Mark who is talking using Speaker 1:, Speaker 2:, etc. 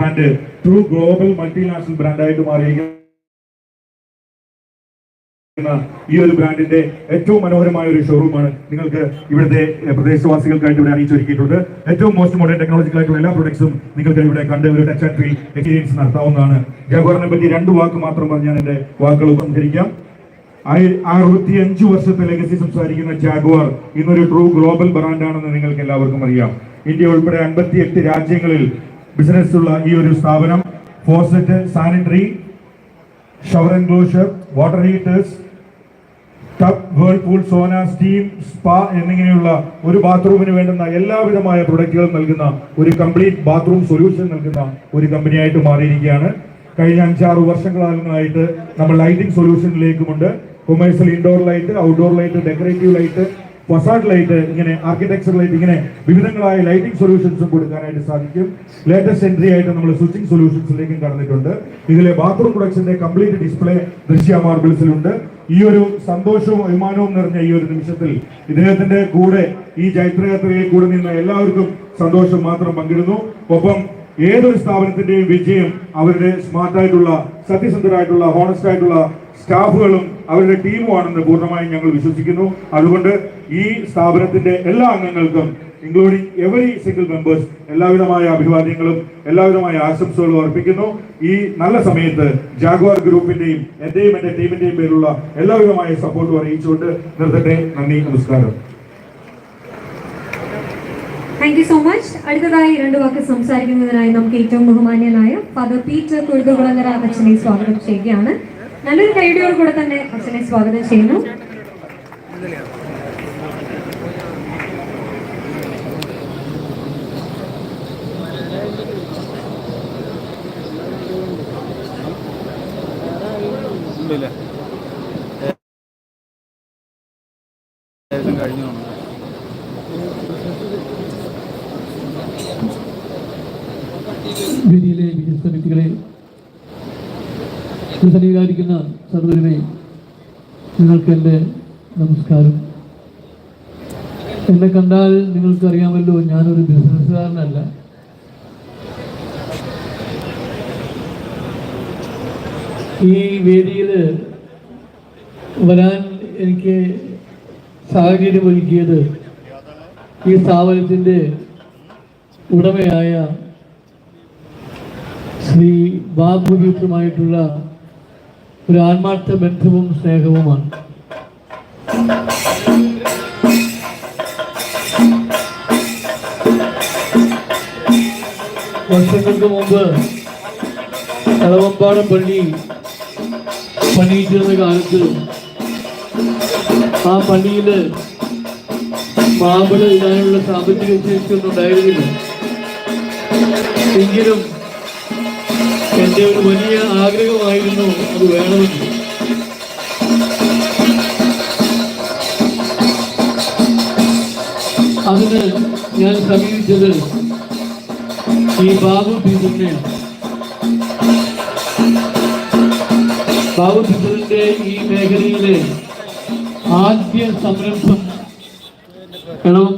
Speaker 1: Brand true global multinational ബ്രാൻഡായിട്ട് മാറിയിരിക്കുന്ന ഈ ഒരു ബ്രാൻഡിന്റെ ഏറ്റവും മനോഹരമായ ഒരു ഷോറൂമാണ് നിങ്ങൾക്ക് ഇവിടുത്തെ പ്രദേശവാസികൾക്കായിട്ട് ഇവിടെ അറിയിച്ചൊരുക്കിയിട്ടുണ്ട് ഏറ്റവും മോസ്റ്റ് മോഡേൺ ടെക്നോളജിക്കൽ ആയിട്ടുള്ള എല്ലാ പ്രൊഡക്ട്സും നിങ്ങൾക്ക് ഇവിടെ കണ്ട് ഒരു ടച്ച് ആൻഡ് ഫീൽ എക്സ്പീരിയൻസ് നടത്താവുന്നതാണ്. ജവഹറിനെ പറ്റി രണ്ട് വാക്ക് മാത്രം പറഞ്ഞ് ഞാൻ എന്റെ വാക്കുകൾ ഉപസംഹരിക്കാം. അറുപത്തി അഞ്ചു വർഷത്തെ ലെഗസി സംസാരിക്കുന്ന ജാഗ്വാർ ഇന്നൊരു ട്രൂ ഗ്ലോബൽ ബ്രാൻഡാണെന്ന് നിങ്ങൾക്ക് എല്ലാവർക്കും അറിയാം. ഇന്ത്യ ഉൾപ്പെടെ അൻപത്തി എട്ട് രാജ്യങ്ങളിൽ ബിസിനസ് ഉള്ള ഈ ഒരു സ്ഥാപനം faucet sanitary shower enclosure water heaters tub whirlpool sauna steam spa എന്നിങ്ങനെയുള്ള ഒരു ബാത്റൂമിന് വേണ്ടുന്ന എല്ലാവിധമായ പ്രൊഡക്റ്റുകളും നൽകുന്ന ഒരു കംപ്ലീറ്റ് ബാത്റൂം സൊല്യൂഷൻ നൽകുന്ന ഒരു കമ്പനിയായിട്ട് മാറിയിരിക്കുകയാണ്. കഴിഞ്ഞ അഞ്ചാറ് വർഷങ്ങളായിട്ട് നമ്മൾ lighting സൊല്യൂഷനിലേക്കുമുണ്ട് commercial indoor light outdoor light decorative light facade light ഇങ്ങനെ ആർക്കിടെക്ചർ ലൈറ്റ് ഇങ്ങനെ വിവിധങ്ങളായ ലൈറ്റിംഗ് സൊല്യൂഷൻസും കൊടുക്കാനായിട്ട് സാധിക്കും. ലേറ്റസ്റ്റ് എൻട്രി ആയിട്ട് നമ്മൾ സ്വിച്ചിങ് സൊല്യൂഷൻസിലേക്കും കടന്നിട്ടുണ്ട്. ഇതിലെ ബാത്റൂം പ്രൊഡക്ഷന്റെ കംപ്ലീറ്റ് ഡിസ്പ്ലേ ദൃശ്യ മാർബിൾസിലുണ്ട് ഈ ഒരു സന്തോഷവും അഭിമാനവും നിറഞ്ഞ ഈ ഒരു നിമിഷത്തിൽ ഇദ്ദേഹത്തിന്റെ കൂടെ ഈ ജൈത്രയാത്രയിൽ കൂടെ നിന്ന എല്ലാവർക്കും സന്തോഷം മാത്രം പങ്കിടുന്നു. ഒപ്പം ഏതൊരു സ്ഥാപനത്തിന്റെയും വിജയം അവരുടെ സ്മാർട്ടായിട്ടുള്ള സത്യസന്ധരായിട്ടുള്ള ഹോണസ്റ്റ് ആയിട്ടുള്ള സ്റ്റാഫുകളും അവരുടെ ടീമുമാണെന്ന് പൂർണമായും ഞങ്ങൾ വിശ്വസിക്കുന്നു. അതുകൊണ്ട് ഈ സ്ഥാപനത്തിന്റെ എല്ലാ അംഗങ്ങൾക്കും ഇൻക്ലൂഡിംഗ് എവറി സിംഗിൾ മെമ്പേഴ്സ് എല്ലാവിധമായ അഭിവാദ്യങ്ങളും എല്ലാവിധമായ ആശംസകളും അർപ്പിക്കുന്നു. ഈ നല്ല സമയത്ത് ജാഗ്വാർ ഗ്രൂപ്പിന്റെയും എന്റെയും എന്റെ ടീമിന്റെയും പേരിലുള്ള എല്ലാവിധമായ സപ്പോർട്ടും അറിയിച്ചുകൊണ്ട് നിർത്തട്ടെ. നന്ദി നമസ്കാരം.
Speaker 2: താങ്ക് യു സോ മച്ച് അടുത്തതായി രണ്ട് വാക്ക് സംസാരിക്കുന്നതിനായി നമുക്ക് ഏറ്റവും ബഹുമാന്യനായ പദ പീറ്റർ കുഴുകുളങ്ങര അച്ഛനെ സ്വാഗതം ചെയ്യുകയാണ്. നല്ലൊരു കൈഡിയോട് കൂടെ തന്നെ അച്ഛനെ സ്വാഗതം ചെയ്യുന്നു. ിലെ
Speaker 3: വികസന വ്യക്തികളെ സന്നിധാനിക്കുന്ന സർവരുമേ നിങ്ങൾക്ക് എന്റെ നമസ്കാരം. എന്നെ കണ്ടാൽ നിങ്ങൾക്കറിയാമല്ലോ ഞാനൊരു ബിസിനസ്സുകാരനല്ല. ഈ വേദിയിൽ വരാൻ എനിക്ക് സാഹചര്യം ഒരുക്കിയത് ഈ സ്ഥാപനത്തിന്റെ ഉടമയായ ശ്രീ ബാബുജിത്തുമായിട്ടുള്ള ഒരു ആത്മാർത്ഥ ബന്ധവും സ്നേഹവുമാണ്. വർഷങ്ങൾക്ക് മുമ്പ് കളവമ്പാടം പള്ളി പണിയിച്ചിരുന്ന കാലത്ത് ആ പള്ളിയിൽ മാമ്പിള ഇടാനുള്ള സാമ്പത്തിക ശേഷിയൊന്നും ഉണ്ടായിരുന്നില്ല. എങ്കിലും എന്റെ ഒരു വലിയ ആഗ്രഹമായിരുന്നു അത് വേണമെന്ന് അതിന് ഞാൻ സമീപിച്ചത് ഈ ബാബു ടീച്ചറിനെയാണ് ബാബു ടീച്ചറിന്റെ ഈ മേഖലയിലെ ആദ്യ സംരംഭം.